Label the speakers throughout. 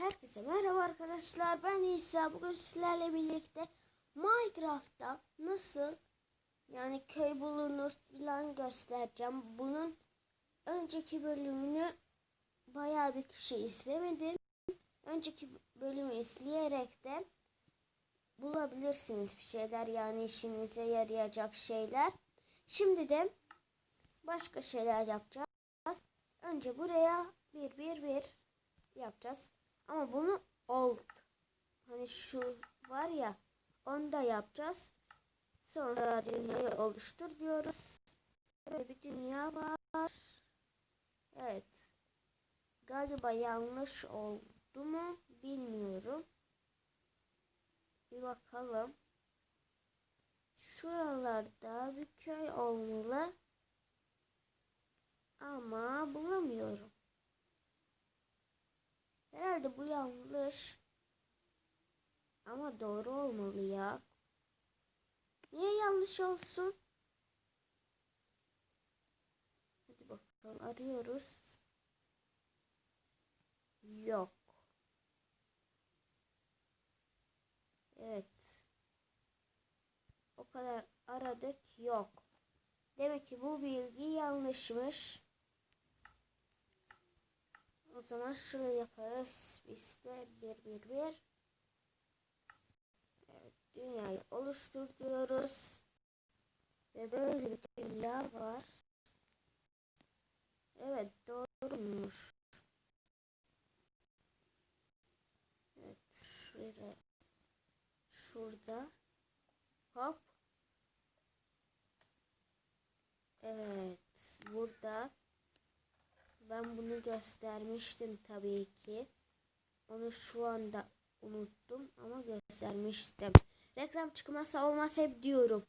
Speaker 1: Herkese merhaba arkadaşlar. Ben İsa. Bugün sizlerle birlikte Minecraft'ta nasıl yani köy bulunur falan göstereceğim. Bunun önceki bölümünü bayağı bir kişi izlemedi. Önceki bölümü izleyerek de bulabilirsiniz bir şeyler yani işinize yarayacak şeyler. Şimdi de başka şeyler yapacağız. Önce buraya bir bir bir yapacağız. Ama bunu old. Hani şu var ya onu da yapacağız. Sonra dünyayı oluştur diyoruz. Böyle bir dünya var. Evet. Galiba yanlış oldu mu bilmiyorum. Bir bakalım. Şuralarda bir köy olmalı. Ama bulamıyorum. Herhalde bu yanlış. Ama doğru olmalı ya. Niye yanlış olsun? Hadi bakalım arıyoruz. Yok. Evet. O kadar aradık yok. Demek ki bu bilgi yanlışmış. O zaman şöyle yaparız. Biz de bir bir bir. Evet, dünyayı oluştur diyoruz. Ve böyle bir dünya var. Evet doğruymuş. Evet şuraya şurada hop Evet burada ben bunu göstermiştim tabii ki. Onu şu anda unuttum ama göstermiştim. Reklam çıkmazsa olmaz hep diyorum.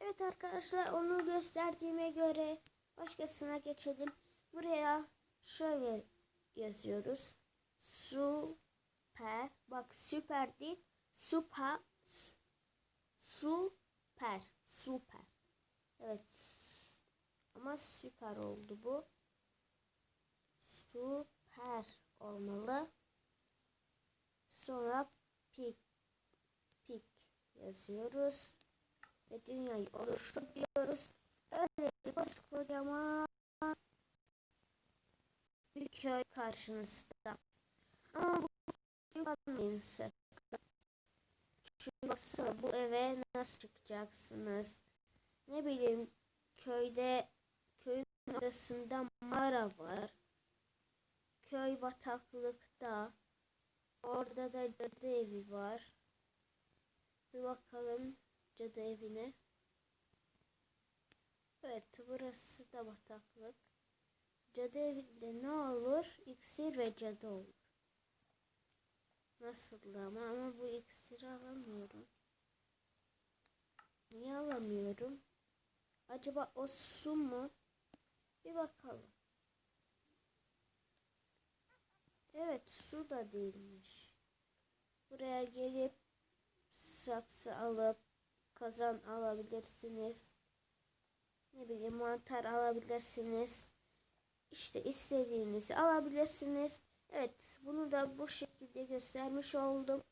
Speaker 1: Evet arkadaşlar onu gösterdiğime göre başkasına geçelim. Buraya şöyle yazıyoruz. Süper. Bak süper değil. Süper. Süper. Süper. Evet. Ama süper oldu bu süper olmalı. Sonra pik pik yazıyoruz ve dünyayı oluştur diyoruz. Öyle bir kocaman bir köy karşınızda. Ama bu yapmayın sakın. Çünkü baksana bu eve nasıl çıkacaksınız? Ne bileyim köyde köyün arasında mağara var köy bataklıkta. Orada da cadı evi var. Bir bakalım cadı evine. Evet burası da bataklık. Cadı evinde ne olur? İksir ve cadı olur. Nasıl ama ama bu iksiri alamıyorum. Niye alamıyorum? Acaba o su mu? Bir bakalım. Evet su da değilmiş. Buraya gelip saksı alıp kazan alabilirsiniz. Ne bileyim mantar alabilirsiniz. İşte istediğinizi alabilirsiniz. Evet bunu da bu şekilde göstermiş oldum.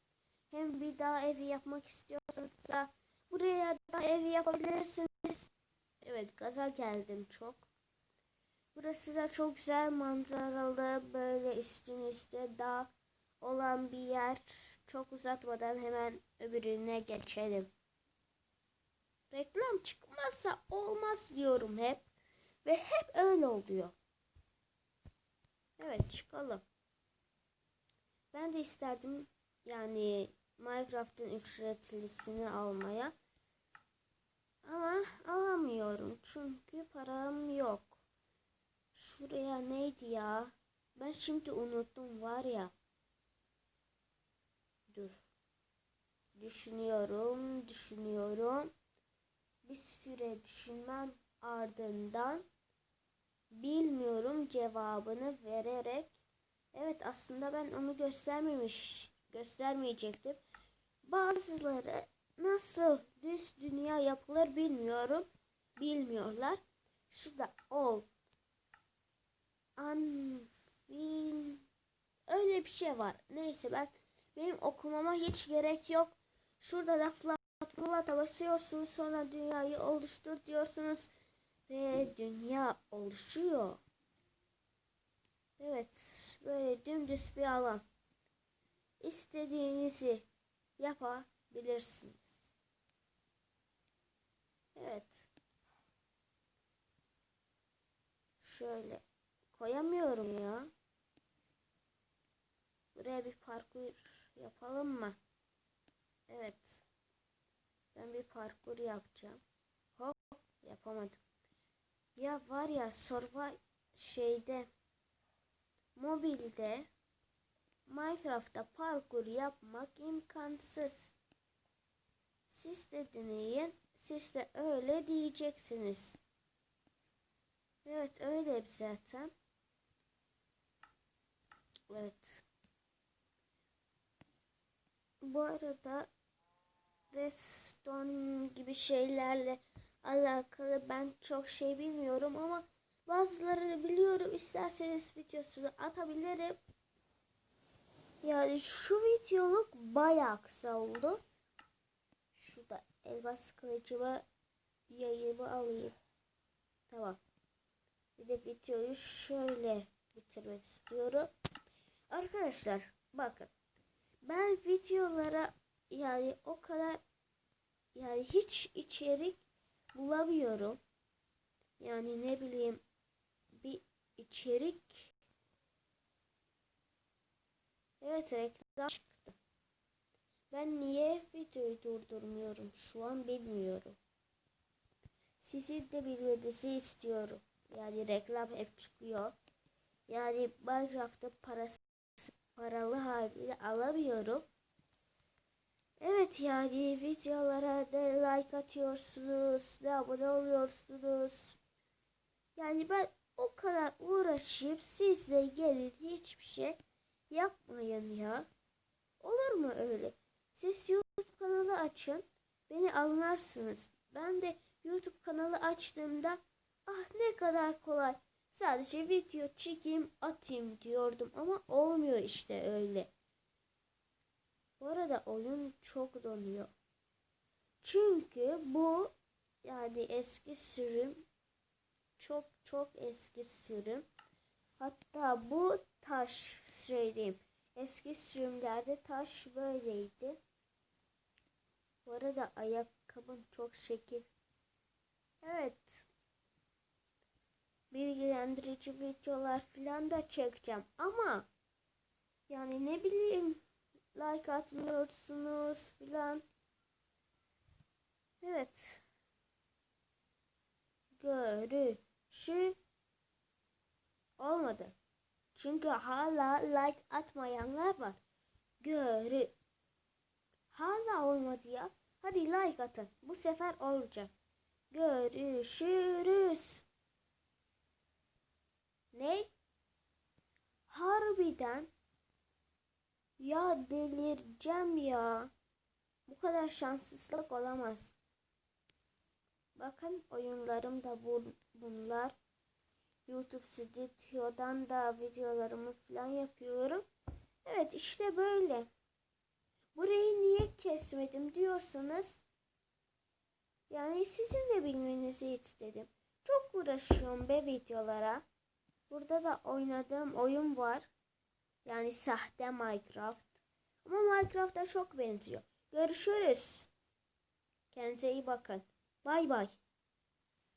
Speaker 1: Hem bir daha evi yapmak istiyorsanız da buraya da evi yapabilirsiniz. Evet gaza geldim çok. Burası da çok güzel manzaralı böyle üstün üstte dağ olan bir yer. Çok uzatmadan hemen öbürüne geçelim. Reklam çıkmazsa olmaz diyorum hep. Ve hep öyle oluyor. Evet çıkalım. Ben de isterdim yani Minecraft'ın ücretlisini almaya. Ama alamıyorum çünkü param yok. Şuraya neydi ya? Ben şimdi unuttum var ya. Dur. Düşünüyorum, düşünüyorum. Bir süre düşünmem ardından bilmiyorum cevabını vererek evet aslında ben onu göstermemiş göstermeyecektim. Bazıları nasıl düz dünya yapılır bilmiyorum. Bilmiyorlar. Şurada ol Anfin öyle bir şey var. Neyse ben benim okumama hiç gerek yok. Şurada da flat flat'a basıyorsunuz sonra dünyayı oluştur diyorsunuz ve dünya oluşuyor. Evet böyle dümdüz bir alan. İstediğinizi yapabilirsiniz. Evet. Şöyle koyamıyorum ya. Buraya bir parkur yapalım mı? Evet. Ben bir parkur yapacağım. Hop yapamadım. Ya var ya sorva şeyde mobilde Minecraft'ta parkur yapmak imkansız. Siz de deneyin. Siz de öyle diyeceksiniz. Evet öyle zaten. Evet. Bu arada redstone gibi şeylerle alakalı ben çok şey bilmiyorum ama bazıları biliyorum. İsterseniz videosunu atabilirim. Yani şu videoluk bayağı kısa oldu. Şurada elmas kılıcımı yayımı alayım. Tamam. Bir de videoyu şöyle bitirmek istiyorum. Arkadaşlar bakın. Ben videolara yani o kadar yani hiç içerik bulamıyorum. Yani ne bileyim bir içerik Evet reklam çıktı. Ben niye videoyu durdurmuyorum şu an bilmiyorum. Sizin de bilmenizi istiyorum. Yani reklam hep çıkıyor. Yani Minecraft'ta parası paralı halini alamıyorum. Evet yani videolara da like atıyorsunuz, ne abone oluyorsunuz. Yani ben o kadar uğraşıp sizle gelin hiçbir şey yapmayın ya. Olur mu öyle? Siz YouTube kanalı açın, beni anlarsınız. Ben de YouTube kanalı açtığımda ah ne kadar kolay. Sadece video çekeyim atayım diyordum ama olmuyor işte öyle. Bu arada oyun çok donuyor. Çünkü bu yani eski sürüm çok çok eski sürüm. Hatta bu taş söyleyeyim. Eski sürümlerde taş böyleydi. Bu arada ayakkabım çok şekil. Evet. Bilgilendirici videolar falan da çekeceğim ama yani ne bileyim like atmıyorsunuz filan. Evet. Görüşü olmadı. Çünkü hala like atmayanlar var. Görü hala olmadı ya. Hadi like atın. Bu sefer olacak. Görüşürüz. Ne? Harbiden ya delireceğim ya. Bu kadar şanssızlık olamaz. Bakın oyunlarım da bu, bunlar. YouTube Studio'dan da videolarımı falan yapıyorum. Evet işte böyle. Burayı niye kesmedim diyorsanız yani sizin de bilmenizi istedim. Çok uğraşıyorum be videolara. Burada da oynadığım oyun var. Yani sahte Minecraft. Ama Minecraft'a çok benziyor. Görüşürüz. Kendinize iyi bakın. Bay bay.